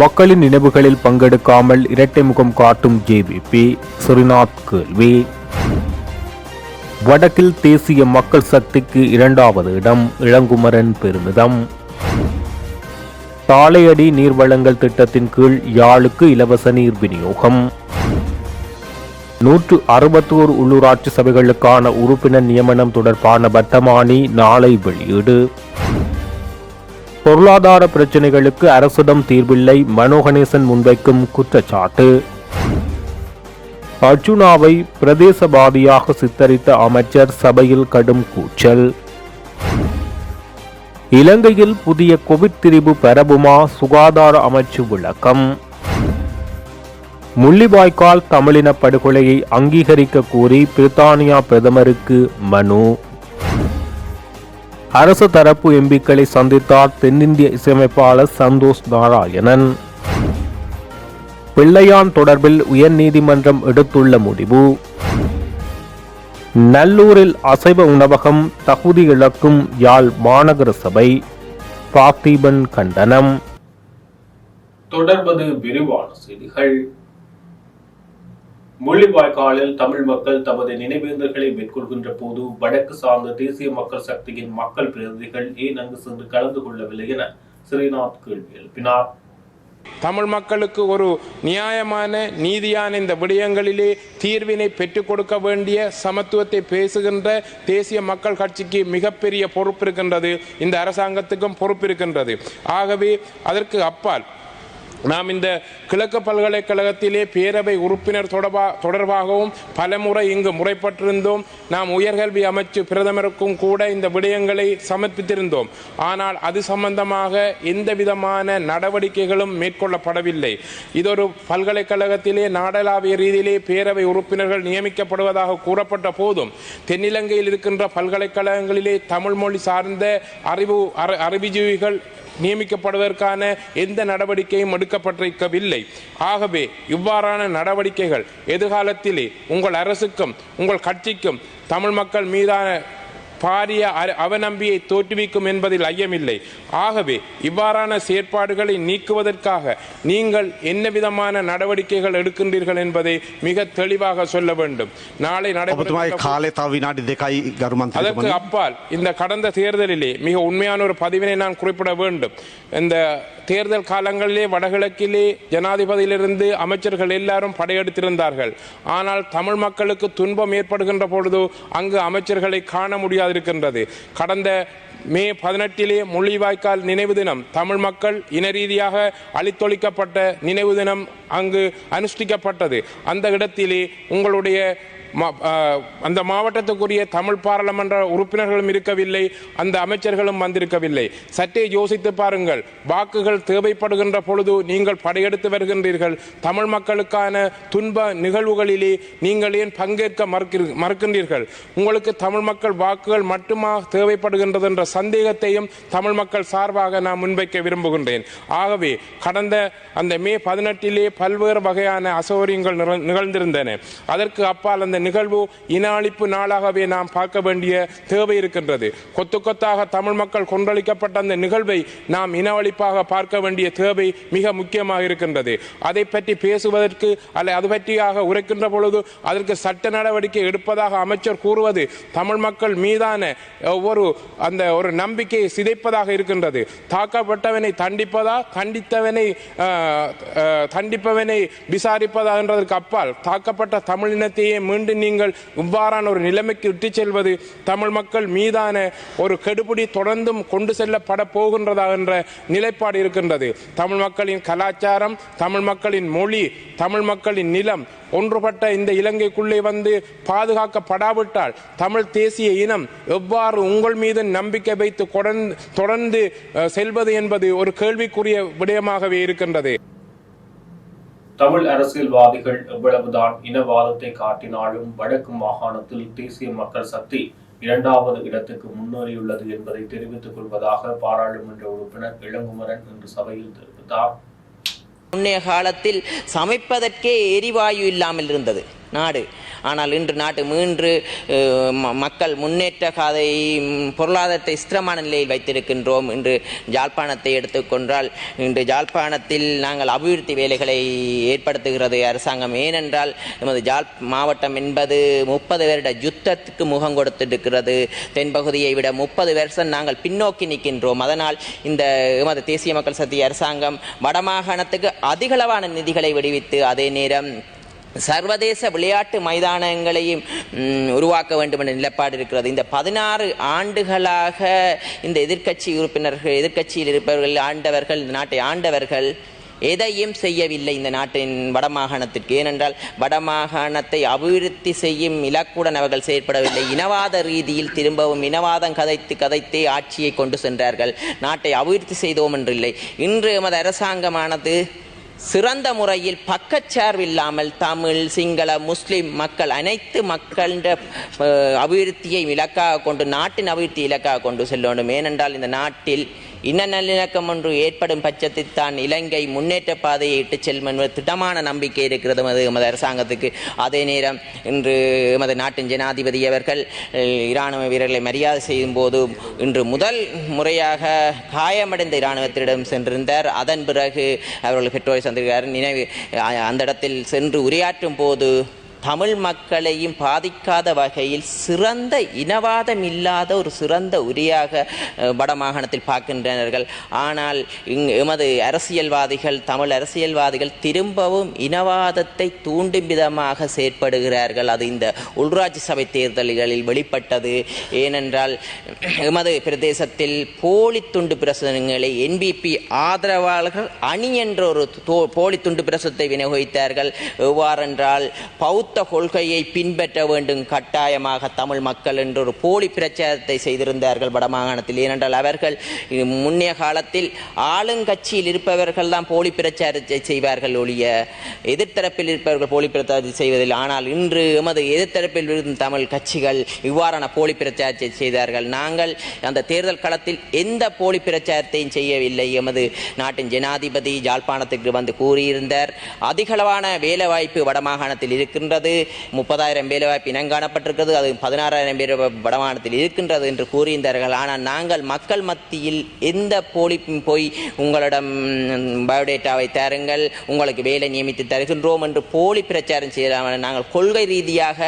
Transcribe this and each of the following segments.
மக்களின் நினைவுகளில் பங்கெடுக்காமல் இரட்டை முகம் காட்டும் ஜேவிபி ஸ்ரீநாத் கேள்வி. வடக்கில் தேசிய மக்கள் சக்திக்கு இரண்டாவது இடம் இளங்குமரன் பெருமிதம். தாளையடி நீர்வளங்கள் திட்டத்தின் கீழ் யாழுக்கு இலவச நீர் விநியோகம். நூற்று அறுபத்தோரு உள்ளூராட்சி சபைகளுக்கான உறுப்பினர் நியமனம் தொடர்பான வர்த்தமானி நாளை வெளியீடு. பொருளாதார பிரச்சினைகளுக்கு அரசிடம் தீர்வில்லை. மனோகணேசன் முன்வைக்கும் குற்றச்சாட்டு. அர்ஜுனாவை பிரதேசவாதியாக சித்தரித்த அமைச்சர் சபையில் கடும் கூச்சல். இலங்கையில் புதிய கோவிட் திரிவு பெறவுமா சுகாதார அமைச்சு விளக்கம். முள்ளிவாய்க்கால் தமிழின படுகொலையை அங்கீகரிக்க கோரி பிரித்தானியா பிரதமருக்கு மனு. அரசு தரப்பு எம்பிக்களை சந்தித்தார் தென்னிந்திய இசையமைப்பாளர் சந்தோஷ் நாராயணன். பிள்ளையான் தொடர்பில் உயர்நீதிமன்றம் எடுத்துள்ள முடிவு. நல்லூரில் அசைவ உணவகம் தகுதி இழக்கும் யாழ் மாநகர சபை. பார்த்திபன் கண்டனம். தொடர்வது விரிவான செய்திகள். முள்ளிவாய்க்காலில் தமிழ் மக்கள் தமது நினைவேந்தல்களை மேற்கொள்கின்ற போது வடக்கு சார்ந்த தேசிய மக்கள் சக்தியின் மக்கள் பிரதிநிதிகள் ஏன் அங்கு சென்று கலந்து கொள்ளவில்லை என ஸ்ரீநாத் கேள்வி எழுப்பினார். தமிழ் மக்களுக்கு ஒரு நியாயமான நீதியான இந்த விடயங்களிலே தீர்வினை பெற்றுக் கொடுக்க வேண்டிய சமத்துவத்தை பேசுகின்ற தேசிய மக்கள் கட்சிக்கு மிகப்பெரிய பொறுப்பு இருக்கின்றது. இந்த அரசாங்கத்துக்கும் பொறுப்பு இருக்கின்றது. ஆகவே அதற்கு அப்பால் நாம் இந்த கிழக்கு பல்கலைக்கழகத்திலே பேரவை உறுப்பினர் தொடர்பா தொடர்பாகவும் பலமுறை இங்கு முறைப்பட்டிருந்தோம். நாம் உயர்கல்வி அமைச்சு பிரதமருக்கும் கூட இந்த விடயங்களை சமர்ப்பித்திருந்தோம். ஆனால் அது சம்பந்தமாக எந்த விதமான நடவடிக்கைகளும் மேற்கொள்ளப்படவில்லை. இதொரு பல்கலைக்கழகத்திலே நாடளாவிய ரீதியிலே பேரவை உறுப்பினர்கள் நியமிக்கப்படுவதாக கூறப்பட்ட போதும் தென்னிலங்கையில் இருக்கின்ற பல்கலைக்கழகங்களிலே தமிழ் மொழி சார்ந்த அறிவு அறி- அறிவுஜீவிகள் நியமிக்கப்படுவதற்கான எந்த நடவடிக்கையும் எடுக்கப்பட்டிருக்கவில்லை. ஆகவே இவ்வாறான நடவடிக்கைகள் எதிர்காலத்திலே உங்கள் அரசுக்கும் உங்கள் கட்சிக்கும் தமிழ் மக்கள் மீதான பாரிய அவநம்பியை தோற்றுவிக்கும் என்பதில் ஐயமில்லை. ஆகவே இவ்வாறான செயற்பாடுகளை நீக்குவதற்காக நீங்கள் என்ன விதமான நடவடிக்கைகள் எடுக்கின்றீர்கள் என்பதை மிக தெளிவாக சொல்ல வேண்டும். நாளை அதற்கு அப்பால் இந்த கடந்த தேர்தலிலே மிக உண்மையான ஒரு பதிவினை நான் குறிப்பிட வேண்டும். இந்த தேர்தல் காலங்களிலே வடகிழக்கிலே ஜனாதிபதியிலிருந்து அமைச்சர்கள் எல்லாரும் படையெடுத்திருந்தார்கள். ஆனால் தமிழ் மக்களுக்கு துன்பம் ஏற்படுகின்ற பொழுது அங்கு அமைச்சர்களை காண முடியாதிருக்கின்றது. கடந்த மே பதினெட்டிலே முள்ளிவாய்க்கால் நினைவு தினம் தமிழ் மக்கள் இன ரீதியாக அழித்தொழிக்கப்பட்ட நினைவு தினம் அங்கு அனுஷ்டிக்கப்பட்டது. அந்த இடத்திலே உங்களுடைய அந்த மாவட்டத்துக்குரிய தமிழ் பாராளுமன்ற உறுப்பினர்களும் இருக்கவில்லை அந்த அமைச்சர்களும் வந்திருக்கவில்லை. சற்றே யோசித்து பாருங்கள் வாக்குகள் தேவைப்படுகின்ற பொழுது நீங்கள் படையெடுத்து வருகின்றீர்கள். தமிழ் மக்களுக்கான துன்ப நிகழ்வுகளிலே நீங்கள் ஏன் பங்கேற்க மறுக்கிறீ- மறுக்கின்றீர்கள்? உங்களுக்கு தமிழ் மக்கள் வாக்குகள் மட்டுமா தேவைப்படுகின்றது என்ற சந்தேகத்தையும் தமிழ் மக்கள் சார்பாக நான் முன்வைக்க விரும்புகின்றேன். ஆகவே கடந்த அந்த மே பதினெட்டிலே பல்வேறு வகையான அசௌகரியங்கள் நிகழ்ந்திருந்தன. அதற்கு அப்பால் அந்த நிகழ்வு இன அழிப்பு நாளாகவே நாம் பார்க்க வேண்டிய தேவை இருக்கின்றது. கொத்து கொத்தாக தமிழ் மக்கள் கொன்றளிக்கப்பட்ட அந்த நிகழ்வை நாம் இன அழிப்பாக பார்க்க வேண்டிய தேவை மிக முக்கியமாக இருக்கின்றது. அதை பற்றி பேசுவதற்கு அல்ல அது பற்றியாக உரைக்கின்ற பொழுது அதற்கு சட்ட நடவடிக்கை எடுப்பதாக அமைச்சர் கூறுவது தமிழ் மக்கள் மீதான ஒவ்வொரு அந்த ஒரு நம்பிக்கையை சிதைப்பதாக இருக்கின்றது. தாக்கப்பட்டவனை தண்டிப்பதா தண்டித்தவனை ஆஹ், ஆஹ், தண்டிப்பவனை அப்பால் தாக்கப்பட்ட தமிழ் இனத்தையே மீண்டும் நீங்கள் இவ்வாறான ஒரு நிலைமைக்கு இட்டுச் செல்வது தமிழ் மக்கள் மீதான ஒரு கெடுபிடி தொடர்ந்தும் கொண்டு செல்லப்பட போகின்றதா என்ற நிலைப்பாடு இருக்கின்றது. தமிழ் மக்களின் கலாச்சாரம் தமிழ் மக்களின் மொழி தமிழ் மக்களின் நிலம் ஒன்றுபட்ட இந்த இலங்கைக்குள்ளே வந்து பாதுகாக்கப்படாவிட்டால் தமிழ் தேசிய இனம் எவ்வாறு உங்கள் மீது நம்பிக்கை வைத்து தொடர்ந்து செல்வது என்பது ஒரு கேள்விக்குரிய விடயமாகவே இருக்கின்றது. தமிழ் அரசியல்வாதிகள் எவ்வளவுதான் இனவாதத்தை காட்டினாலும் வடக்கு மாகாணத்தில் தேசிய மக்கள் சக்தி இரண்டாவது இடத்துக்கு முன்னேறியுள்ளது என்பதை தெரிவித்துக் கொள்வதாக பாராளுமன்ற உறுப்பினர் இளங்குமரன் இன்று சபையில் தெரிவித்தார். முன்னைய காலத்தில் சமைப்பதற்கே எரிவாயு இல்லாமல் இருந்தது. நாடு. ஆனால் இன்று நாட்டு மீன்று மக்கள் முன்னேற்ற காதை பொருளாதாரத்தை ஸ்திரமான நிலையில் வைத்திருக்கின்றோம். இன்று ஜாழ்ப்பாணத்தை எடுத்துக்கொண்டால் இன்று ஜாழ்ப்பாணத்தில் நாங்கள் அபிவிருத்தி வேலைகளை ஏற்படுத்துகிறது அரசாங்கம். ஏனென்றால் நமது ஜாழ் மாவட்டம் என்பது முப்பது வருட யுத்தத்துக்கு முகம் கொடுத்திருக்கிறது. தென்பகுதியை விட முப்பது வருஷம் நாங்கள் பின்னோக்கி நிற்கின்றோம். அதனால் இந்த எமது தேசிய மக்கள் சக்தி அரசாங்கம் வடமாகாணத்துக்கு அதிகளவான நிதிகளை விடுவித்து அதே நேரம் சர்வதேச விளையாட்டு மைதானங்களையும் உருவாக்க வேண்டும் என்ற நிலப்பாடு இருக்கிறது. இந்த பதினாறு ஆண்டுகளாக இந்த எதிர்க்கட்சி உறுப்பினர்கள் எதிர்க்கட்சியில் இருப்பவர்கள் ஆண்டவர்கள் இந்த நாட்டை ஆண்டவர்கள் எதையும் செய்யவில்லை இந்த நாட்டின் வடமாகாணத்திற்கு ஏனென்றால் வடமாகாணத்தை அபிவிருத்தி செய்யும் இலக்குடன் அவர்கள் செயற்படவில்லை. இனவாத ரீதியில் திரும்பவும் இனவாதம் கதைத்து கதைத்தே ஆட்சியை கொண்டு சென்றார்கள். நாட்டை அபிவிருத்தி செய்தோம் என்றில்லை. இன்று எமது அரசாங்கமானது சிறந்த முறையில் பக்கச்சார்வில்லாமல் தமிழ் சிங்கள முஸ்லிம் மக்கள் அனைத்து மக்களின் அபிவிருத்தியை இலக்காக கொண்டு நாட்டின் அபிவிருத்தி இலக்காக கொண்டு செல்ல வேண்டும் ஏனென்றால் இந்த நாட்டில் இன்ன நல்லிணக்கம் ஒன்று ஏற்படும் பட்சத்தில் தான் இலங்கை முன்னேற்ற பாதையை இட்டுச் செல்லும் என்பது திடமான நம்பிக்கை இருக்கிறது எமது எமது அரசாங்கத்துக்கு. அதே நேரம் இன்று எமது நாட்டின் ஜனாதிபதி அவர்கள் இராணுவ வீரர்களை மரியாதை செய்யும் போது இன்று முதல் முறையாக காயமடைந்த இராணுவத்திடம் சென்றிருந்தார். அதன் பிறகு அவர்கள் பெற்றோரை சந்திக்கிறார். நினைவு அந்த இடத்தில் சென்று உரையாற்றும் போது தமிழ் மக்களையும் பாதிக்காத வகையில் சிறந்த இனவாதம் இல்லாத ஒரு சிறந்த உரியாக வடமாகாணத்தில் பார்க்கின்றனர்கள். ஆனால் இங் எமது அரசியல்வாதிகள் தமிழ் அரசியல்வாதிகள் திரும்பவும் இனவாதத்தை தூண்டும் விதமாக செயற்படுகிறார்கள். அது இந்த உள்ராட்சி சபை தேர்தல்களில் வெளிப்பட்டது. ஏனென்றால் எமது பிரதேசத்தில் போலி துண்டு பிரசுரங்களை என்பிபி ஆதரவாளர்கள் அணி என்ற ஒரு தோ- போலி துண்டு பிரசுரத்தை விநியோகித்தார்கள். எவ்வாறென்றால் பௌத்த கொள்கையை பின்பற்ற வேண்டும் கட்டாயமாக தமிழ் மக்கள் என்றொரு போலி பிரச்சாரத்தை செய்திருந்தார்கள் வடமாகாணத்தில் ஏனென்றால் அவர்கள் முன்னைய காலத்தில் ஆளுங்கட்சியில் இருப்பவர்கள் தான் போலி பிரச்சாரத்தை செய்வார்கள் ஒழிய எதிர்த்தரப்பில் இருப்பவர்கள் போலி பிரச்சாரத்தை செய்வதில் ஆனால் இன்று எமது எதிர்த்தரப்பில் இருக்கும் தமிழ் கட்சிகள் இவ்வாறான போலி பிரச்சாரத்தை செய்தார்கள். நாங்கள் அந்த தேர்தல் களத்தில் எந்த போலி பிரச்சாரத்தையும் செய்யவில்லை. எமது நாட்டின் ஜனாதிபதி ஜாழ்ப்பாணத்துக்கு வந்து கூறியிருந்தார் அதிகளவான வேலைவாய்ப்பு வடமாகாணத்தில் இருக்கின்றது. முப்பதாயிரம் வேலைவாய்ப்பு இனங்காணப்பட்டிருக்கிறது அது பதினாறாயிரம் பேர் வடமானத்தில் இருக்கின்றது என்று கூறியிருந்தார்கள். ஆனால் நாங்கள் மக்கள் மத்தியில் எந்த போலி போய் உங்களிடம் பயோடேட்டாவை தருங்கள் உங்களுக்கு வேலை நியமித்து தருகின்றோம் என்று போலி பிரச்சாரம் செய்யலாம் நாங்கள் கொள்கை ரீதியாக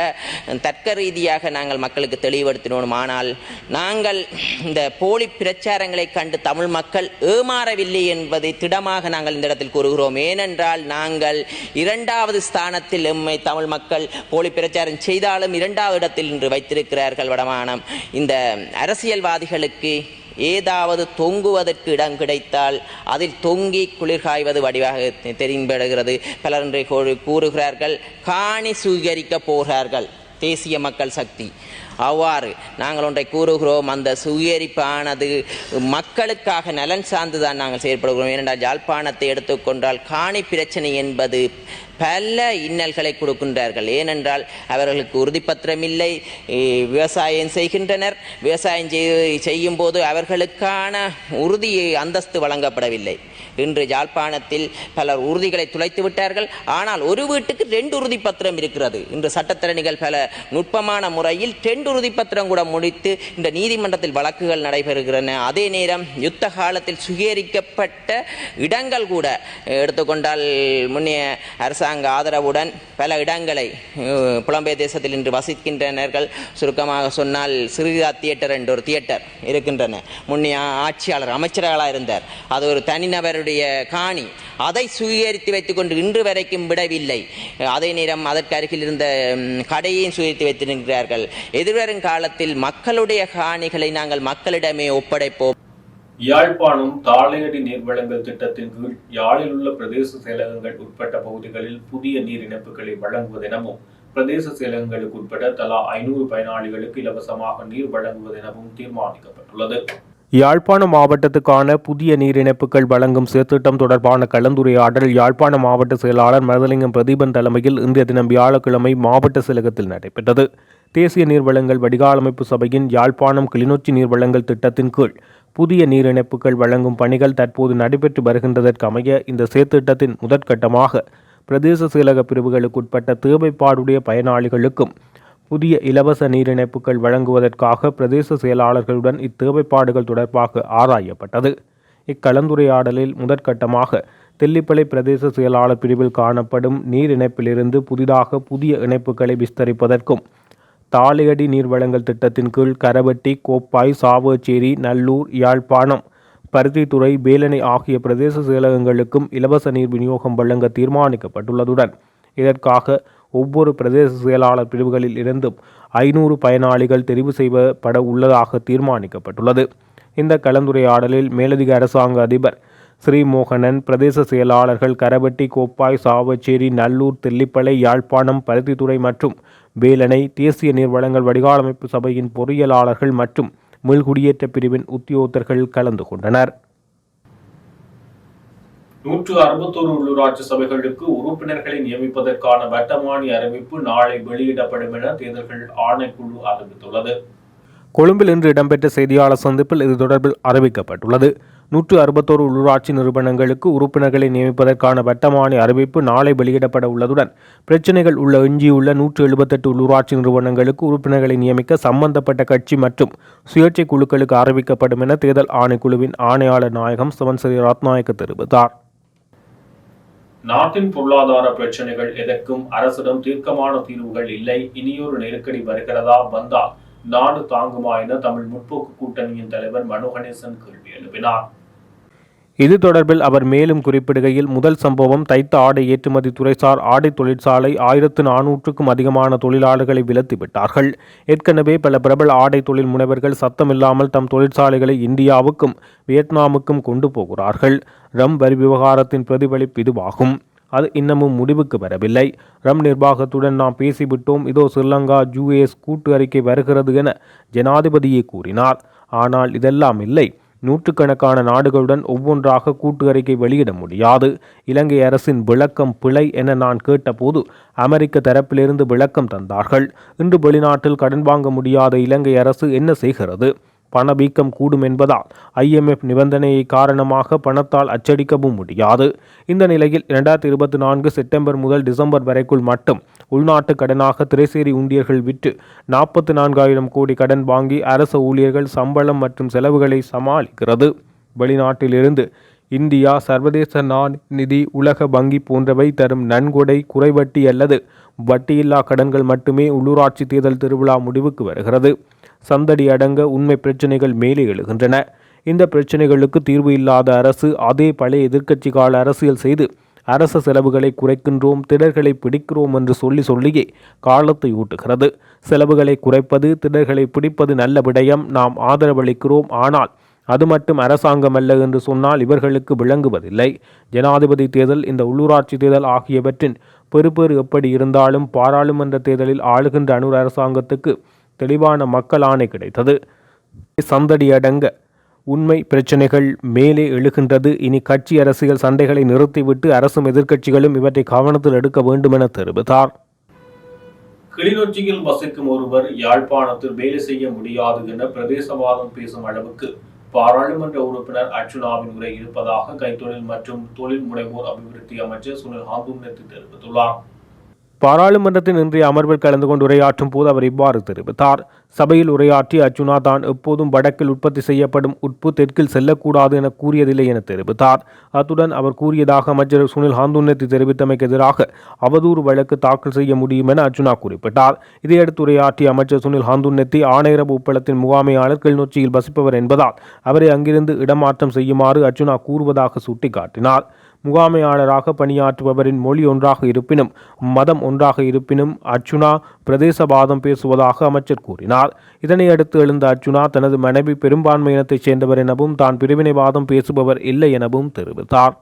தர்க்க ரீதியாக நாங்கள் மக்களுக்கு தெளிவுபடுத்தினோம். ஆனால் நாங்கள் இந்த போலி பிரச்சாரங்களை கண்டு தமிழ் மக்கள் ஏமாறவில்லை என்பதை திடமாக நாங்கள் இந்த இடத்தில் கூறுகிறோம். ஏனென்றால் நாங்கள் இரண்டாவது ஸ்தானத்தில் எம்மை தமிழ் மக்கள் போலி பிரச்சாரம் செய்தாலும் இரண்டாவது இடத்தில் இன்று வைத்திருக்கிறார்கள் வடமானம். இந்த அரசியல்வாதிகளுக்கு ஏதாவது தொங்குவதற்கு இடம் கிடைத்தால் அதில் தொங்கி குளிர் காய்வது வடிவாக தெரிம்படுகிறது பலர் இன்று கூறுகிறார்கள் காணி சுவீகரிக்க போகிறார்கள். தேசிய மக்கள் சக்தி. அவ்வாறு நாங்கள் ஒன்றை கூறுகிறோம் அந்த சுயரிப்பானது மக்களுக்காக நலன் சார்ந்து தான் நாங்கள் செயற்படுகிறோம். ஏனென்றால் யாழ்ப்பாணத்தை எடுத்துக்கொண்டால் காணி பிரச்சனை என்பது பல இன்னல்களை கொடுக்கின்றார்கள். ஏனென்றால் அவர்களுக்கு உறுதிப்பத்திரம் இல்லை விவசாயம் செய்கின்றனர். விவசாயம் செய்- செய்யும் போது அவர்களுக்கான உறுதி அந்தஸ்து வழங்கப்படவில்லை. இன்று யாழ்ப்பாணத்தில் பலர் உறுதிகளை துளைத்து விட்டார்கள். ஆனால் ஒரு வீட்டுக்கு ரெண்டு உறுதி பத்திரம் இருக்கிறது. இன்று சட்டத்திறனிகள் பல நுட்பமான முறையில் ரெண்டு உறுதிப்பத்திரம் கூட முடித்து இந்த நீதிமன்றத்தில் வழக்குகள் நடைபெறுகின்றன. அதே நேரம் யுத்த காலத்தில் சுகீகரிக்கப்பட்ட இடங்கள் கூட எடுத்துக்கொண்டால் முன்னைய அரசாங்க ஆதரவுடன் பல இடங்களை புலம்பெயர் தேசத்தில் இன்று வசிக்கின்றனர்கள். சுருக்கமாக சொன்னால் சிறுகா தியேட்டர் என்ற ஒரு தியேட்டர் இருக்கின்றன. முன்னைய ஆட்சியாளர் அமைச்சர்களாக இருந்தார் அது ஒரு தனிநபருடைய காணி. அதை சுவீகரித்து வைத்துக்கொண்டு இன்று வரைக்கும் விடவில்லை. அதே நேரம் அதற்கு அருகில் இருந்த கடையையும் சுவீகரித்து வைத்திருக்கிறார்கள். எதிர்வரும் காலத்தில் மக்களுடைய காணிகளை நாங்கள் மக்களிடமே ஒப்படைப்போம். யாழ்ப்பாணம் தாளையடி நீர்வழங்கல் திட்டத்தின் கீழ் யாழில் உள்ள பிரதேச செயலகங்கள் உட்பட்ட பகுதிகளில் புதிய நீர் இணைப்புகளை வழங்குவதெனவும் பிரதேச செயலகங்களுக்கு உட்பட தலா ஐநூறு பயனாளிகளுக்கு இலவசமாக நீர் வழங்குவதெனவும் தீர்மானிக்கப்பட்டுள்ளது. யாழ்ப்பாணம் மாவட்டத்துக்கான புதிய நீர் இணைப்புகள் வழங்கும் செயற்திட்டம் தொடர்பான கலந்துரையாடல் யாழ்ப்பாண மாவட்ட செயலாளர் மரதலிங்கம் பிரதீபன் தலைமையில் இன்றைய தினம் வியாழக்கிழமை மாவட்ட செயலகத்தில் நடைபெற்றது. தேசிய நீர்வளங்கள் வடிகாலமைப்பு சபையின் யாழ்ப்பாணம் கிளிநொச்சி நீர்வளங்கள் திட்டத்தின் கீழ் புதிய நீர் இணைப்புகள் வழங்கும் பணிகள் தற்போது நடைபெற்று வருகின்றதற்கமைய இந்த செயற்திட்டத்தின் முதற்கட்டமாக பிரதேச செயலக பிரிவுகளுக்குட்பட்ட தேவைப்பாடுடைய பயனாளிகளுக்கும் புதிய இலவச நீர் இணைப்புகள் வழங்குவதற்காக பிரதேச செயலாளர்களுடன் இத்தேவைப்பாடுகள் தொடர்பாக ஆராயப்பட்டது. இக்கலந்துரையாடலில் முதற்கட்டமாக தெல்லிப்பளை பிரதேச செயலாளர் பிரிவில் காணப்படும் நீர் இணைப்பிலிருந்து புதிதாக புதிய இணைப்புகளை விஸ்தரிப்பதற்கும் தாளையடி நீர் வழங்கல் திட்டத்தின் கீழ் கரவட்டி கோப்பாய் சாவச்சேரி நல்லூர் யாழ்ப்பாணம் பருத்தித்துறை வேலனை ஆகிய பிரதேச செயலகங்களுக்கும் இலவச நீர் விநியோகம் வழங்க தீர்மானிக்கப்பட்டுள்ளதுடன் இதற்காக ஒவ்வொரு பிரதேச செயலாளர் பிரிவுகளில் இருந்தும் ஐநூறு பயனாளிகள் தெரிவு செய்யப்பட உள்ளதாக தீர்மானிக்கப்பட்டுள்ளது. இந்த கலந்துரையாடலில் மேலதிக அரசாங்க அதிபர் ஸ்ரீமோகனன் பிரதேச செயலாளர்கள் கரவட்டி கோப்பாய் சாவச்சேரி நல்லூர் தெல்லிப்பளை யாழ்ப்பாணம் பருத்தித்துறை மற்றும் வேலனை தேசிய நீர்வளங்கள் வடிகாலமைப்பு சபையின் பொறியியலாளர்கள் மற்றும் மீள்குடியேற்ற பிரிவின் உத்தியோகத்தர்கள் கலந்து கொண்டனர். நூற்று அறுபத்தோரு உள்ளூராட்சி சபைகளுக்கு உறுப்பினர்களை நியமிப்பதற்கான வட்டமானி அறிவிப்பு நாளை வெளியிடப்படும் என தேர்தல்கள் ஆணைக்குழு அறிவித்துள்ளது. கொழும்பில் இன்று இடம்பெற்ற செய்தியாளர் சந்திப்பில் இது தொடர்பில் அறிவிக்கப்பட்டுள்ளது. நூற்று அறுபத்தோரு உள்ளூராட்சி நிறுவனங்களுக்கு உறுப்பினர்களை நியமிப்பதற்கான வட்டமானி அறிவிப்பு நாளை வெளியிடப்பட உள்ளதுடன் பிரச்சினைகள் உள்ள எஞ்சியுள்ள நூற்று எழுபத்தெட்டு உள்ளூராட்சி நிறுவனங்களுக்கு உறுப்பினர்களை நியமிக்க சம்பந்தப்பட்ட கட்சி மற்றும் சுயேட்சை குழுக்களுக்கு அறிவிக்கப்படும் என தேர்தல் ஆணைக்குழுவின் ஆணையாளர் நாயகம் சவன்சரி ரத்நாயக்க தெரிவித்தார். நாட்டின் பொருளாதார பிரச்சனைகள் எதற்கும் அரசிடம் தீர்க்கமான தீர்வுகள் இல்லை. இனியொரு நெருக்கடி வருகிறதா? வந்தால் நாடு தாங்குமா என தமிழ் முற்போக்கு கூட்டணியின் தலைவர் மனோ கணேசன் கேள்வி எழுப்பினார். இது தொடர்பில் அவர் மேலும் குறிப்பிடுகையில் முதல் சம்பவம் தைத்த ஆடை ஏற்றுமதி துறைசார் ஆடை தொழிற்சாலை ஆயிரத்து நானூற்றுக்கும் அதிகமான தொழிலாளர்களை விலத்திவிட்டார்கள் ஏற்கனவே பல பிரபல ஆடை தொழில் முனைவர்கள் சத்தமில்லாமல் தம் தொழிற்சாலைகளை இந்தியாவுக்கும் வியட்நாமுக்கும் கொண்டு போகிறார்கள். ரம் வரி விவகாரத்தின் பிரதிபலிப்பு இதுவாகும். அது இன்னமும் முடிவுக்கு வரவில்லை. ரம் நிர்வாகத்துடன் நாம் பேசிவிட்டோம். இதோ ஸ்ரீலங்கா யுஎஸ் கூட்டு அறிக்கை வருகிறது என ஜனாதிபதியே கூறினார். ஆனால் இதெல்லாம் இல்லை. நூற்றுக்கணக்கான நாடுகளுடன் ஒவ்வொன்றாக கூட்டு அறிக்கை வெளியிட முடியாது. இலங்கை அரசின் விளக்கம் பிழை என நான் கேட்டபோது அமெரிக்க தரப்பிலிருந்து விளக்கம் தந்தார்கள். இன்று வெளிநாட்டில் கடன் வாங்க முடியாத இலங்கை அரசு என்ன செய்கிறது? பணவீக்கம் கூடும் என்பதால் ஐஎம்எஃப் நிபந்தனையை காரணமாக பணத்தால் அச்சடிக்கவும் முடியாது. இந்த நிலையில் இரண்டாயிரத்தி இருபத்தி நான்கு செப்டம்பர் முதல் டிசம்பர் வரைக்குள் மட்டும் உள்நாட்டு கடனாக திரைசேரி உண்டியர்கள் விற்று நாற்பத்தி நான்காயிரம் கோடி கடன் வாங்கி அரசு ஊழியர்கள் சம்பளம் மற்றும் செலவுகளை சமாளிக்கிறது. வெளிநாட்டிலிருந்து இந்தியா சர்வதேச நாணய நிதி உலக வங்கி போன்றவை தரும் நன்கொடை குறைவட்டி அல்லது வட்டியில்லா கடன்கள் மட்டுமே உள்ளூராட்சி தேர்தல் திருவிழா முடிவுக்கு வருகிறது. சந்தடி அடங்க உண்மை பிரச்சனைகள் மேலே எழுகின்றன. இந்த பிரச்சனைகளுக்கு தீர்வு இல்லாத அரசு அதே பழைய எதிர்க்கட்சி கால அரசியல் செய்து அரச செலவுகளை குறைக்கின்றோம் திடர்களை பிடிக்கிறோம் என்று சொல்லி சொல்லியே காலத்தை ஊட்டுகிறது. செலவுகளை குறைப்பது திடர்களை பிடிப்பது நல்ல விடயம். நாம் ஆதரவளிக்கிறோம். ஆனால் அது மட்டும் அரசாங்கம் அல்ல என்று சொன்னால் இவர்களுக்கு விளங்குவதில்லை. ஜனாதிபதி தேர்தல் இந்த உள்ளூராட்சி தேர்தல் ஆகியவற்றின் பெறுபேறு எப்படி இருந்தாலும் பாராளுமன்ற தேர்தலில் ஆளுகின்ற அணு அரசாங்கத்துக்கு தெளிவான மக்கள் ஆணை கிடைத்தது. சந்தடி அடங்க உண்மை பிரச்சனைகள் மேலே எழுகின்றது. இனி கட்சி அரசியல் சண்டைகளை நிறுத்திவிட்டு அரசும் எதிர்க்கட்சிகளும் இவற்றை கவனத்தில் எடுக்க வேண்டும் என தெரிவித்தார். கிளிநொச்சியில் வசிக்கும் ஒருவர் யாழ்ப்பாணத்தில் வேலை செய்ய முடியாது என பிரதேசவாதம் பேசும் அளவுக்கு பாராளுமன்ற உறுப்பினர் அர்ச்சுனாவின் உரை இருப்பதாக கைத்தொழில் மற்றும் தொழில் முனைவோர் அபிவிருத்தி அமைச்சர் சுனில் ஹாந்துன்னெத்தி தெரிவித்துள்ளார். பாராளுமன்றத்தின் இன்றைய அமர்வில் கலந்து கொண்டு உரையாற்றும் போது அவர் இவ்வாறு தெரிவித்தார். சபையில் உரையாற்றி அர்ஜுனா தான் எப்போதும் வடக்கில் உற்பத்தி செய்யப்படும் உட்பு தெற்கில் செல்லக்கூடாது என கூறியதில்லை என தெரிவித்தார். அத்துடன் அவர் கூறியதாக அமைச்சர் சுனில் ஹாந்துன்னத்தி தெரிவித்தமைக்கு எதிராக அவதூறு வழக்கு தாக்கல் செய்ய முடியும் என அர்ஜுனா குறிப்பிட்டார். இதையடுத்து உரையாற்றிய அமைச்சர் சுனில் ஹாந்துன்னத்தி ஆணையரவு உப்பளத்தின் முகாமையாளர் கிளிநொச்சியில் வசிப்பவர் என்பதால் அவரை அங்கிருந்து இடமாற்றம் செய்யுமாறு அர்ஜுனா கூறுவதாக சுட்டிக்காட்டினார். முகாமையாளராக பணியாற்றுபவரின் மொழி ஒன்றாக இருப்பினும் மதம் ஒன்றாக இருப்பினும் அர்ச்சுனா பிரதேசவாதம் பேசுவதாக அமைச்சர் கூறினார். இதனையடுத்து எழுந்த அர்ச்சுனா தனது மனைவி பெரும்பான்மை இனத்தைச் சேர்ந்தவர் எனவும் தான் பிரிவினைவாதம் பேசுபவர் இல்லை எனவும் தெரிவித்தார்.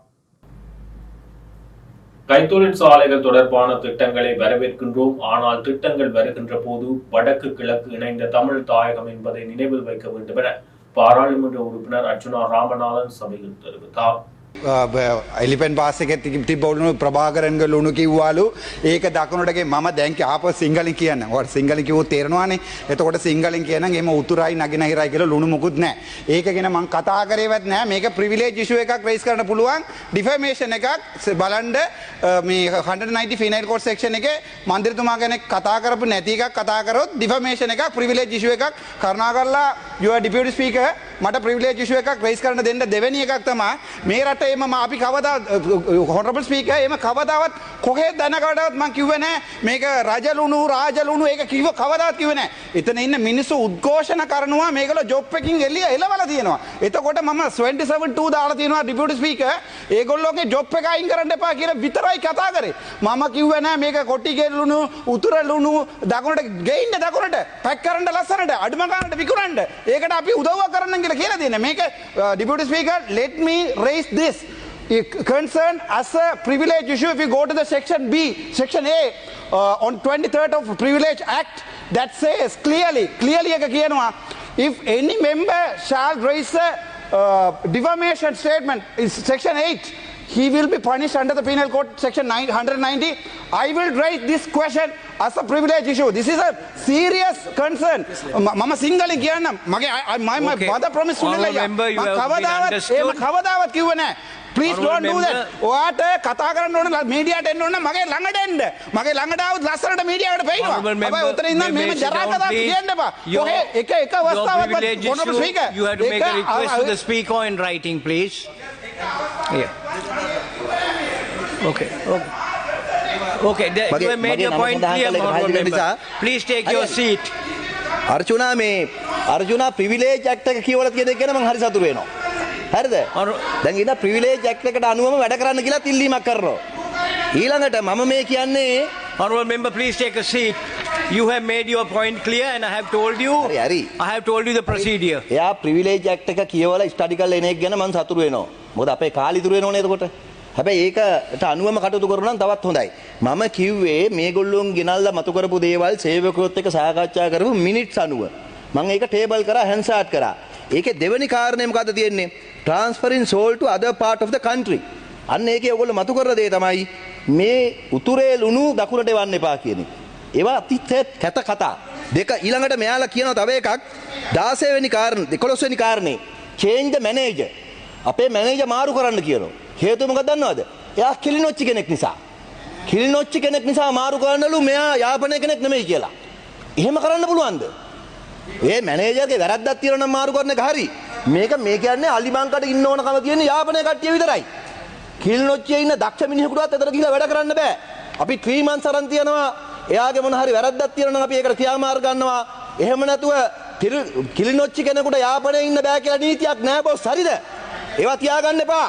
கைத்தொழில் சாலைகள் தொடர்பான திட்டங்களை வரவேற்கின்றோம். ஆனால் திட்டங்கள் வருகின்ற போது வடக்கு கிழக்கு இணைந்த தமிழ் தாயகம் என்பதை நினைவில் வைக்க வேண்டும் என பாராளுமன்ற உறுப்பினர் அர்ஜுனா ராமநாதன் சபையில் தெரிவித்தார். එලිපෙන් පාසක තිබවුණු ප්‍රභාකරන්ග ලුණු කිව්වාලු ඒක දකුණටගේ ම දැන්ක අප සිංහලි කියන්න වට සිංහලි කිවූ තේරවානේ එතකොට සිංහලින් කියන එම උතුරයි නගෙන හිරයි කියල ලුණු මුකුත් නෑ ඒකගෙන මං කතා කරේවත් නෑ මේක ප්‍රවිලේ ජිෂුව එකක් රේස් කරන පුළුවන් ඩිෆර්මේෂන් එකක් ස- බලන්ඩ මේ 190 ෆිනල් කෝඩ් සෙක්ෂන් එක මන්දිරතුමා කෙනෙක් කතා කරපු නැති එකක් කතා කරොත් ඩිෆර්මේෂන් එකක් ප්‍රවිලේ ජිෂුව එකක් කරුණාකරලා යුව ඩිපියුටි ස්පීකර් මට ප්‍රවිලේ ජිෂුව එකක් රේස් කරන්න දෙන්න දෙවැනි එකක් තමා මේ රට එම අපි කවදා හොරබල් ස්පීක එම කවදාවත් කොහේ දැනකටත් මං කිව්වන මේක රජලුණු රාජලුණු ඒක කිව කවදාත් කිවන එතන ඉන්න මිනිස්සු උද්ඝෝෂණ කරනවා මේකල ජොප්පකින් එල්ලිය එලවල තියෙනවා. එතකොට ම 27 දාලා තියෙනවා ඩිපියුටි ස්පීක ඒගොල්ලෝගේ ජොප් එක අයින් කරන්න එපා කියලා විතරයි කතා කරේ. මම කිව්වන මේක කොටි ගෙල්ලුණු උතුර ලුණු දකුණට ගෙයින්න දකුණට පැක් කරන්න ලස්සනට අඩුම ගන්නට විකුණන්න. ඒකට අපි උදව්ව කරන්න කියලා කියලා දෙන්න මේක deputy speaker let me raise this concerned as a privilege issue if you go to the section B, section A uh, on 23rd of Privilege Act that says clearly, clearly එක කියනවා if any member shall raise a uh, defamation statement is section 8 he will be punished under the penal code section 9, 190 i will raise this question as a privilege issue this is a serious concern මම සිංහලෙන් කියන්නම් මගේ Okay. අයියා have been කවදාවත්. එහෙම කවදාවත් කිව්වේ නැහැ Please don't do that. ඔයාට කතා කරන්න ඕන මීඩියාට එන්න ඕන මගේ ළඟට එන්න. මගේ ළඟට આવුත් ලස්සනට මීඩියාවට member, හැබැයි උතන ඉන්න මේම sit ජරා කතා. කියන්න එපා. කොහේ එක එක අවස්ථාවක් issue, Speaker, you have to make a request to a- the speaker in writing, please. Yeah. Okay, okay. Okay, the- you have made your point clear, පහසු member. Please take your seat. Arjuna මේ Arjuna privilege act එක කියවලා තියෙන එක ගැන මම හරි සතුටු වෙනවා. හරිද? දැන් ඉතින් ප්‍රිවිලේජ් ඇක්ට් එකට අනුවම වැඩ කරන්න කියලා ඉල්ලීමක් කරනවා. ඊළඟට මම මේ කියන්නේ Honourable member, please take a seat. You have made your point clear and I have told you, හරි, හරි. I have told you the procedure. එයා ප්‍රිවිලේජ් ඇක්ට් එක කියවලා ස්ටඩි කරලා එන එක ගැන මම සතුටු වෙනවා. මොකද අපේ කාලි ඉතුරු වෙනවනේ එතකොට. හැබැයි ඒකට අනුවම කටයුතු කරනවා නම් තවත් හොඳයි. මම කිව්වේ මේගොල්ලෝන් ගෙනල්ලා මතු කරපු දේවල් සේවකයොත් එක්ක සාකච්ඡා කරපු මිනිත්ස් අනුව. මම ඒක ටේබල් කරා හැන්සාට් කරා. ඒකේ දෙවෙනි කාරණය මොකද්ද තියෙන්නේ? transferring soul to other part of the country. අන්න ඒකේ ඔයගොල්ලෝ මතු කරන දේ තමයි මේ උතුරේ ලුණු දකුණට එවන්න එපා කියන එක. ඒවා අති තෙත් කැත කතා. දෙක ඊළඟට මෙයාලා කියනවා තව එකක් 16 වෙනි කාරණේ 11 වෙනි කාරණේ change the manager. අපේ මැනේජර් මාරු කරන්න කියනවා. හේතුව මොකක්ද දන්නවද? එයා කිලිනොච්චි කෙනෙක් නිසා. කිලිනොච්චි කෙනෙක් නිසා මාරු කරන්නලු මෙයා යාපනය කෙනෙක් නෙමෙයි කියලා. එහෙම කරන්න පුළුවන්ද? ඒ මැනේජර්ගේ වැරද්දක් තියෙනවා නම් මාරු කරන එක හරි. මේක මේ කියන්නේ අලිබංකට ඉන්න ඕනකම තියෙන යාපනය කට්ටිය විතරයි. කිලිනොච්චියේ ඉන්න දක්ෂ මිනිහෙකුටවත් එතන ගිහිල්ලා වැඩ කරන්න බෑ. අපි 3 months අරන් තියනවා. එයාගේ මොන හරි වැරද්දක් තියෙනවා නම් අපි ඒකට ක්‍රියාමාර්ග ගන්නවා. එහෙම නැතුව කිරි- කිලිනොච්චි කෙනෙකුට යාපනයේ ඉන්න බෑ කියලා නීතියක් නෑ බොස් හරිද? ඒවා තියාගන්න එපා.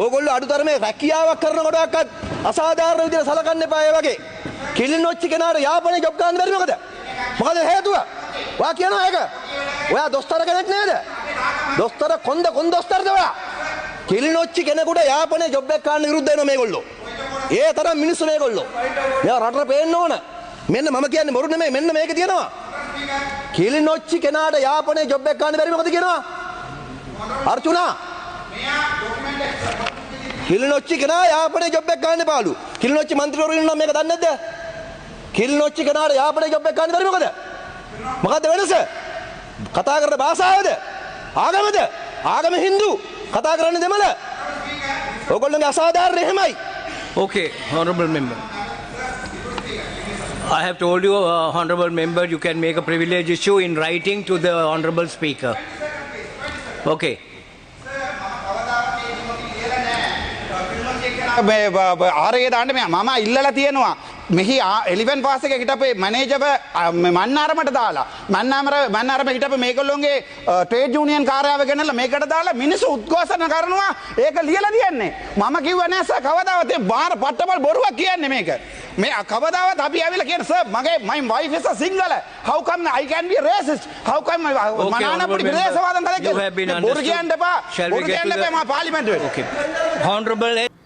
ඕගොල්ලෝ අඩුතරමේ රැකියාවක් කරනකොටවත් අසාධාරණ විදිහට සලකන්න එපා ඒ වගේ. කිලිනොච්චි කෙනාට යාපනයේ ජොබ් ගන්න බැරි මොකද? මොකද හේතුව? ඔයා කියනවා ඒක. ඔයා දොස්තර කෙනෙක් නේද? දොස්තර කොන්ද කොන් දොස්තරද ඔයා? කිලිනොච්චි කෙනෙකුට යාපනයේ ජොබ් එකක් ගන්න විරුද්ධ වෙනවා මේගොල්ලෝ. ඒ තරම් මිනිස්සු මේගොල්ලෝ. මේවා රටට පේන්න ඕන. මෙන්න මම කියන්නේ බොරු නෙමෙයි මෙන්න මේක තියෙනවා. කිලිනොච්චි කෙනාට යාපනයේ ජොබ් එකක් ගන්න බැරි මොකද කියනවා? අර්චුනා කිල්නොච්චි කෙනා යාපනයේ ජොබ් එකක් ගන්න පාලු. කිල්නොච්චි മന്ത്രിවරු ඉන්නවා මේක දන්නේ නැද්ද? කිල්නොච්චි කෙනාට යාපනයේ ජොබ් එකක් ගන්න බැරි මොකද? මොකද්ද වෙනස? කතා කරන භාෂාවද? ආගමද? ආගම Hindu. කතා කරන්නේ දෙමළ. ඕගොල්ලෝගේ අසාධාරණ එහෙමයි. Okay, honorable member. I have told you, uh, honorable member, you can make a privilege issue in writing to the honorable speaker. Okay. ආරය දාන්න මෙයා. මම ඉල්ලලා තියෙනවා. මෙහි එලිවන් පාසක හිටපේ මනේජව මන්නාරමට දාලා. මන්නමර මන්නරම හිටප මේකල්ලොන්ගේ ටේජ යුනියන් කාරාව ගෙනල මේකට දාලා මිනිස්සු උද්ඝෝෂණ කරනවා. ඒක ලියල තියන්නේ. මම කිව්ව නෑස කවදාවතේ බාර පට්ටබල් බොරුවක් කියන්නේ මේක. මේ කවදාවත් අපි ඇවිල කියන සර් මගේ my wife is a single how come I can be racist? How come have been කලක බොරු. කියන්න එපා. බොරු කියන්න එපා මා පාර්ලිමේන්තුවේ Okay. Honourable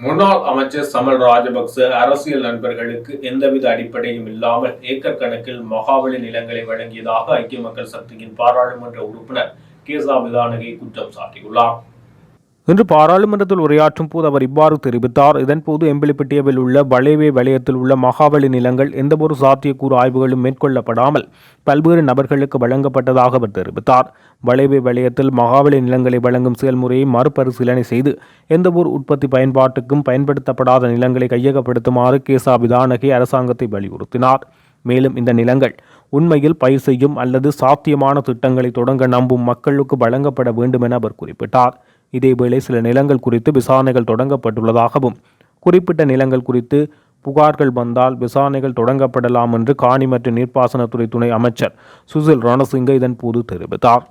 முன்னாள் அமைச்சர் சமல் ராஜபக்ச அரசியல் நண்பர்களுக்கு எந்தவித அடிப்படையும் இல்லாமல் ஏக்கர் கணக்கில் மகாவலி நிலங்களை வழங்கியதாக ஐக்கிய மக்கள் சக்தியின் பாராளுமன்ற உறுப்பினர் கேசா விதானகை குற்றம் சாட்டியுள்ளார். இன்று பாராளுமன்றத்தில் உரையாற்றும் போது அவர் இவ்வாறு தெரிவித்தார். இதன்போது எம்பிலிப்பட்டியவில் உள்ள வளைவே வலயத்தில் உள்ள மகாவலி நிலங்கள் எந்தவொரு சாத்தியக்கூறு ஆய்வுகளும் மேற்கொள்ளப்படாமல் பல்வேறு நபர்களுக்கு வழங்கப்பட்டதாக அவர் தெரிவித்தார். வளைவே வலயத்தில் மகாவலி நிலங்களை வழங்கும் செயல்முறையை மறுபரிசீலனை செய்து எந்தவொரு உற்பத்தி பயன்பாட்டுக்கும் பயன்படுத்தப்படாத நிலங்களை கையகப்படுத்துமாறு கேசா விதானகி அரசாங்கத்தை வலியுறுத்தினார். மேலும் இந்த நிலங்கள் உண்மையில் பயிர் செய்யும் அல்லது சாத்தியமான திட்டங்களை தொடங்க நம்பும் மக்களுக்கு வழங்கப்பட வேண்டும் என அவர் குறிப்பிட்டார். இதேவேளை சில நிலங்கள் குறித்து விசாரணைகள் தொடங்கப்பட்டுள்ளதாகவும் குறிப்பிட்ட நிலங்கள் குறித்து புகார்கள் வந்தால் விசாரணைகள் தொடங்கப்படலாம் என்று காணி மற்றும் நீர்ப்பாசனத்துறை துணை அமைச்சர் சுசில் ரணசிங்க இதன்போது தெரிவித்தார்.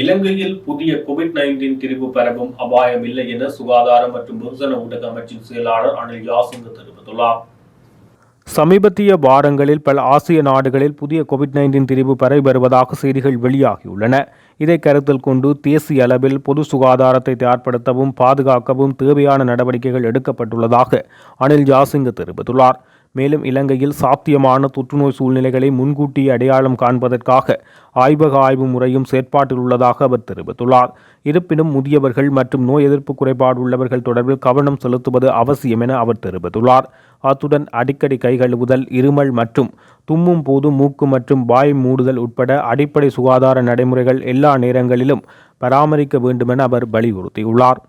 இலங்கையில் புதிய கோவிட் நைன்டீன் திரிவு பரவும் அபாயம் இல்லை என சுகாதாரம் மற்றும் பொதுஜன ஊடக அமைச்சின் செயலாளர் அனில் யாசிங்க தெரிவித்துள்ளார். சமீபத்திய வாரங்களில் பல ஆசிய நாடுகளில் புதிய கோவிட் நைன்டீன் திரிவு பரவி வருவதாக செய்திகள் வெளியாகியுள்ளன. இதை கருத்தில் கொண்டு தேசிய அளவில் பொது சுகாதாரத்தை தயார்படுத்தவும் பாதுகாக்கவும் தேவையான நடவடிக்கைகள் எடுக்கப்பட்டுள்ளதாக அனில் ஜாசிங்க தெரிவித்துள்ளார். மேலும் இலங்கையில் சாத்தியமான தொற்றுநோய் சூழ்நிலைகளை முன்கூட்டியே அடையாளம் காண்பதற்காக ஆய்வக ஆய்வு முறையும் செயற்பாட்டில் உள்ளதாக அவர் தெரிவித்துள்ளார். இருப்பினும் முதியவர்கள் மற்றும் நோய் எதிர்ப்பு குறைபாடு உள்ளவர்கள் தொடர்பில் கவனம் செலுத்துவது அவசியம் என அவர் தெரிவித்துள்ளார். அத்துடன் அடிக்கடி கை கழுவுதல் இருமல் மற்றும் தும்மும் போது மூக்கு மற்றும் வாய் மூடுதல் உட்பட அடிப்படை சுகாதார நடைமுறைகள் எல்லா நேரங்களிலும் பராமரிக்க வேண்டுமென அவர் வலியுறுத்தியுள்ளார்.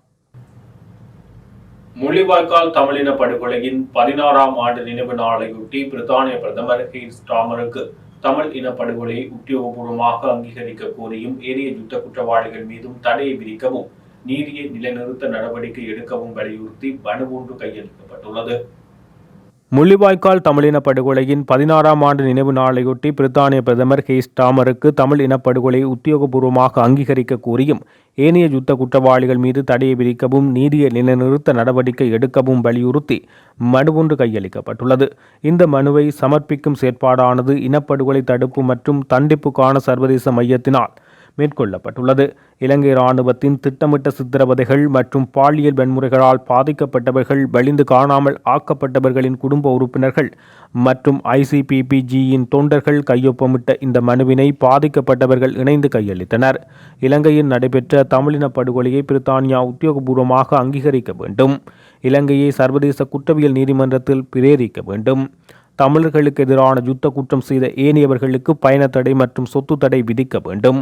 முள்ளிவாய்க்கால் தமிழின படுகொலையின் பதினாறாம் ஆண்டு நினைவு நாளையொட்டி பிரித்தானிய பிரதமர் ஹீட் ஸ்டாமருக்கு தமிழ் இன படுகொலையை உத்தியோகபூர்வமாக அங்கீகரிக்க கோரியும் ஏனைய யுத்த குற்றவாளிகள் மீதும் தடையை விதிக்கவும் நீதியை நிலைநிறுத்த நடவடிக்கை எடுக்கவும் வலியுறுத்தி மனு ஒன்று கையளிக்கப்பட்டுள்ளது. முள்ளிவாய்க்கால் தமிழின படுகொலையின் பதினாறாம் ஆண்டு நினைவு நாளையொட்டி பிரித்தானிய பிரதமர் ஹெய்ஸ் டாமருக்கு தமிழ் இனப்படுகொலையை உத்தியோகபூர்வமாக அங்கீகரிக்க கோரியும் ஏனைய யுத்த குற்றவாளிகள் மீது தடையை விதிக்கவும் நீதியை நிலைநிறுத்த நடவடிக்கை எடுக்கவும் வலியுறுத்தி மனு ஒன்று கையளிக்கப்பட்டுள்ளது. இந்த மனுவை சமர்ப்பிக்கும் செயற்பாடானது இனப்படுகொலை தடுப்பு மற்றும் தண்டிப்புக்கான சர்வதேச மையத்தினால் மேற்கொள்ளப்பட்டுள்ளது. இலங்கை இராணுவத்தின் திட்டமிட்ட சித்திரவதைகள் மற்றும் பாலியல் வன்முறைகளால் பாதிக்கப்பட்டவர்கள் வலிந்து காணாமல் ஆக்கப்பட்டவர்களின் குடும்ப உறுப்பினர்கள் மற்றும் ஐசிபிபிஜியின் தொண்டர்கள் கையொப்பமிட்ட இந்த மனுவினை பாதிக்கப்பட்டவர்கள் இணைந்து கையளித்தனர். இலங்கையில் நடைபெற்ற தமிழின படுகொலையை பிரித்தானியா உத்தியோகபூர்வமாக அங்கீகரிக்க வேண்டும். இலங்கையை சர்வதேச குற்றவியல் நீதிமன்றத்தில் பிரேரிக்க வேண்டும். தமிழர்களுக்கு எதிரான யுத்த குற்றம் செய்த ஏனையவர்களுக்கு பயணத்தடை மற்றும் சொத்து தடை விதிக்க வேண்டும்.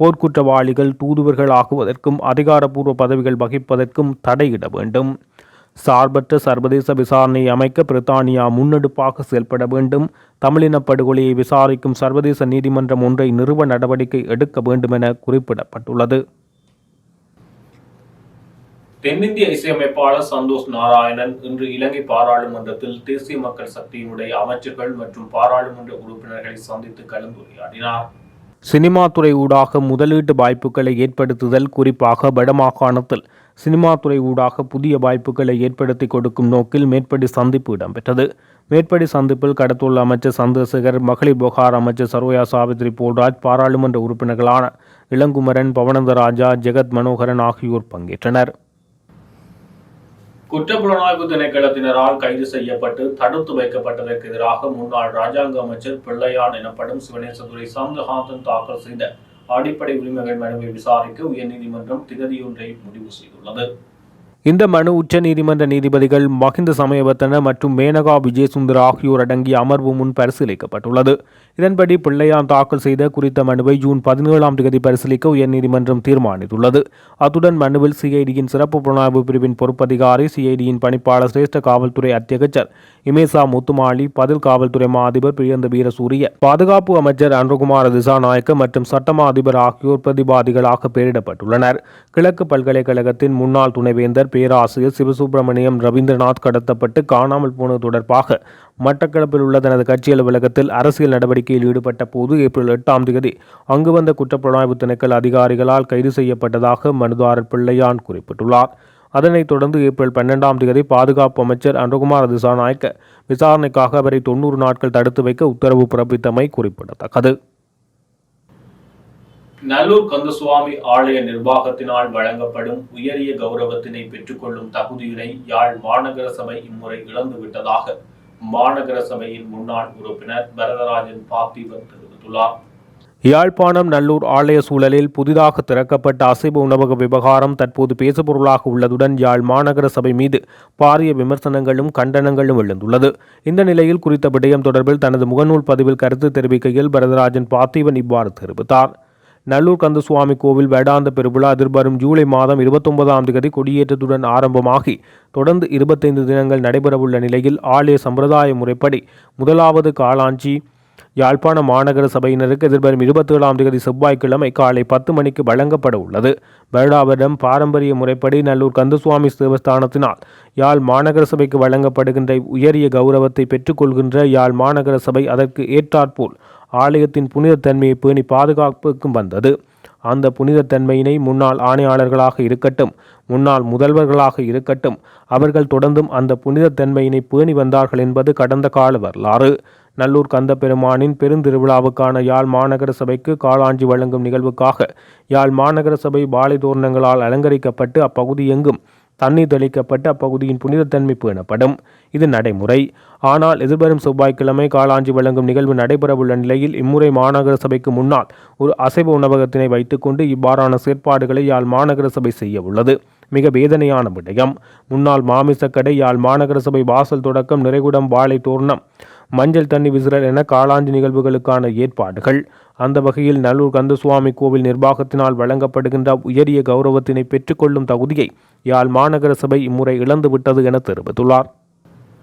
போர்க்குற்றவாளிகள் தூதுவர்கள் ஆகுவதற்கும் அதிகாரப்பூர்வ பதவிகள் வகிப்பதற்கும் தடையிட வேண்டும். சார்பற்ற சர்வதேச விசாரணையை அமைக்க பிரித்தானியா முன்னெடுப்பாக செயல்பட வேண்டும். தமிழின படுகொலையை விசாரிக்கும் சர்வதேச நீதிமன்றம் ஒன்றை நிறுவ நடவடிக்கை எடுக்க வேண்டும் என குறிப்பிடப்பட்டுள்ளது. தென்னிந்திய இசையமைப்பாளர் சந்தோஷ் நாராயணன் இன்று இலங்கை பாராளுமன்றத்தில் தேசிய மக்கள் சக்தியினுடைய அமைச்சர்கள் மற்றும் பாராளுமன்ற உறுப்பினர்களை சந்தித்து கலந்துரையாடினார். சினிமா துறை ஊடாக முதலீட்டு வாய்ப்புகளை ஏற்படுத்துதல் குறிப்பாக வடமாகாணத்தில் சினிமா துறை ஊடாக புதிய வாய்ப்புகளை ஏற்படுத்தி கொடுக்கும் நோக்கில் மேற்படி சந்திப்பு இடம்பெற்றது. மேற்படி சந்திப்பில் கடத்துள்ள அமைச்சர் சந்திரசேகர் மகளிர் புகார் அமைச்சர் சரோயா சாவித்ரி போல்ராஜ் பாராளுமன்ற உறுப்பினர்களான இளங்குமரன் பவனந்த ராஜா ஜெகத் மனோகரன் ஆகியோர் பங்கேற்றனர். குற்றப்புலனாய்வு திணைக்களத்தினரால் கைது செய்யப்பட்டு தடுத்து வைக்கப்பட்டதற்கு எதிராக முன்னாள் ராஜாங்க அமைச்சர் பிள்ளையான் எனப்படும் சிவனேசதுரை சாந்தகாந்தன் தாக்கல் செய்த அடிப்படை உரிமைகள் மனுவை விசாரிக்க உயர்நீதிமன்றம் திகதியொன்றை முடிவு செய்துள்ளது. இந்த மனு உச்சநீதிமன்ற நீதிபதிகள் மஹிந்த சமயவர்த்தன மற்றும் மேனகா விஜயசுந்தர் ஆகியோர் அடங்கிய அமர்வு முன் பரிசீலிக்கப்பட்டுள்ளது. இதன்படி பிள்ளையான் தாக்கல் செய்த குறித்த மனுவை ஜூன் பதினேழாம் தேதி பரிசீலிக்க உயர்நீதிமன்றம் தீர்மானித்துள்ளது. அத்துடன் மனுவில் சிஐடியின் சிறப்பு புலனாய்வு பிரிவின் பொறுப்பதிகாரி சிஐடியின் பணிப்பாளர் சிரேஷ்ட காவல்துறை அத்தியகச்சர் இமேசா முத்துமாளி பதில் காவல்துறை மா அதிபர் பிரியந்த வீரசூரிய பாதுகாப்பு அமைச்சர் அன்ருகுமார திசாநாயக்க மற்றும் சட்டமா அதிபர் ஆகியோர் பிரதிபாதிகளாக பெயரிடப்பட்டுள்ளனர். கிழக்கு பல்கலைக்கழகத்தின் முன்னாள் துணைவேந்தர் பேராசிரியர் சிவசுப்பிரமணியம் ரவீந்திரநாத் கடத்தப்பட்டு காணாமல் போனது தொடர்பாக மட்டக்களப்பில் உள்ள தனது கட்சி அலுவலகத்தில் அரசியல் நடவடிக்கையில் ஈடுபட்ட போது ஏப்ரல் எட்டாம் தேதி அங்கு வந்த குற்றப்புலனாய்வு திணைக்கள் அதிகாரிகளால் கைது செய்யப்பட்டதாக மனுதாரர் பிள்ளையான் குறிப்பிட்டுள்ளார். அதனைத் தொடர்ந்து ஏப்ரல் பன்னெண்டாம் தேதி பாதுகாப்பு அமைச்சர் அனுகுமார் திசாநாயக்க விசாரணைக்காக அவரை தொண்ணூறு நாட்கள் தடுத்து வைக்க உத்தரவு பிறப்பித்தமை குறிப்பிடத்தக்கது. நல்லூர் கந்தசுவாமி ஆலய நிர்வாகத்தினால் வழங்கப்படும் உயரிய கௌரவத்தினை பெற்றுக்கொள்ளும் தகுதியினை யாழ் மாநகர சபை இம்முறை இழந்துவிட்டதாக மாநகர சபையின் முன்னாள் உறுப்பினர் பரதராஜன் பார்த்திபன் தெரிவித்துள்ளார். யாழ்ப்பாணம் நல்லூர் ஆலய சூழலில் புதிதாக திறக்கப்பட்ட அசைவ உணவக விவகாரம் தற்போது பேசுபொருளாக உள்ளதுடன் யாழ் மாநகர சபை மீது பாரிய விமர்சனங்களும் கண்டனங்களும் எழுந்துள்ளது. இந்த நிலையில் குறித்த விடயம் தொடர்பில் தனது முகநூல் பதிவில் கருத்து தெரிவிக்கையில் பரதராஜன் பார்த்திபன் இவ்வாறு தெரிவித்தார். நல்லூர் கந்தசுவாமி கோவில் வேடாந்த பெருவிழா எதிர்வரும் ஜூலை மாதம் இருபத்தொன்பதாம் தேதி கொடியேற்றத்துடன் ஆரம்பமாகி தொடர்ந்து இருபத்தைந்து தினங்கள் நடைபெறவுள்ள நிலையில் ஆலய சம்பிரதாய முறைப்படி முதலாவது காலாஞ்சி யாழ்ப்பாண மாநகர சபையினருக்கு எதிர்வரும் இருபத்தேழாம் தேதி செவ்வாய்க்கிழமை காலை பத்து மணிக்கு வழங்கப்பட உள்ளது. வருடாவரிடம் பாரம்பரிய முறைப்படி நல்லூர் கந்தசுவாமி தேவஸ்தானத்தினால் யாழ் மாநகர சபைக்கு வழங்கப்படுகின்ற உயரிய கௌரவத்தை பெற்றுக்கொள்கின்ற யாழ் மாநகர சபை அதற்கு ஏற்றாற்போல் ஆலயத்தின் புனிதத்தன்மையை பேணி பாதுகாப்புக்கும் வந்தது. அந்த புனிதத்தன்மையினை முன்னாள் ஆணையாளர்களாக இருக்கட்டும் முன்னாள் முதல்வர்களாக இருக்கட்டும் அவர்கள் தொடர்ந்தும் அந்த புனிதத்தன்மையினை பேணி வந்தார்கள் என்பது கடந்த கால வரலாறு. நல்லூர் கந்த பெருமானின் பெருந்திருவிழாவுக்கான யாழ் மாநகர சபைக்கு காளாஞ்சி வழங்கும் நிகழ்வுக்காக யாழ் மாநகர சபை பாலை தோரணங்களால் அலங்கரிக்கப்பட்டு அப்பகுதி எங்கும் தண்ணீர் தெளிக்கப்பட்டு அப்பகுதியின் புனிதத்தன்மை பேணப்படும். இது நடைமுறை. ஆனால் எதிர்வரும் செவ்வாய்க்கிழமை காளாஞ்சி வழங்கும் நிகழ்வு நடைபெறவுள்ள நிலையில் இம்முறை மாநகர சபைக்கு முன்னால் ஒரு அசைவ உணவகத்தினை வைத்துக்கொண்டு இவ்வாறான செயற்பாடுகளை யாழ் மாநகர சபை செய்ய உள்ளது. மிக வேதனையான விடயம். முன்னாள் மாமிசக்கடை யாழ் மாநகர சபை வாசல் தொடக்கம் நிறைகுடம் வாழை தோரணம். மஞ்சள் தண்ணி விசிறல் என காளாஞ்சி நிகழ்வுகளுக்கான ஏற்பாடுகள். அந்த வகையில் நல்லூர் கந்தசுவாமி கோவில் நிர்வாகத்தினால் வழங்கப்படுகின்ற உயரிய கௌரவத்தினை பெற்றுக்கொள்ளும் தகுதியை யாழ் மாநகர சபை இம்முறை இழந்துவிட்டது என தெரிவித்துள்ளார்.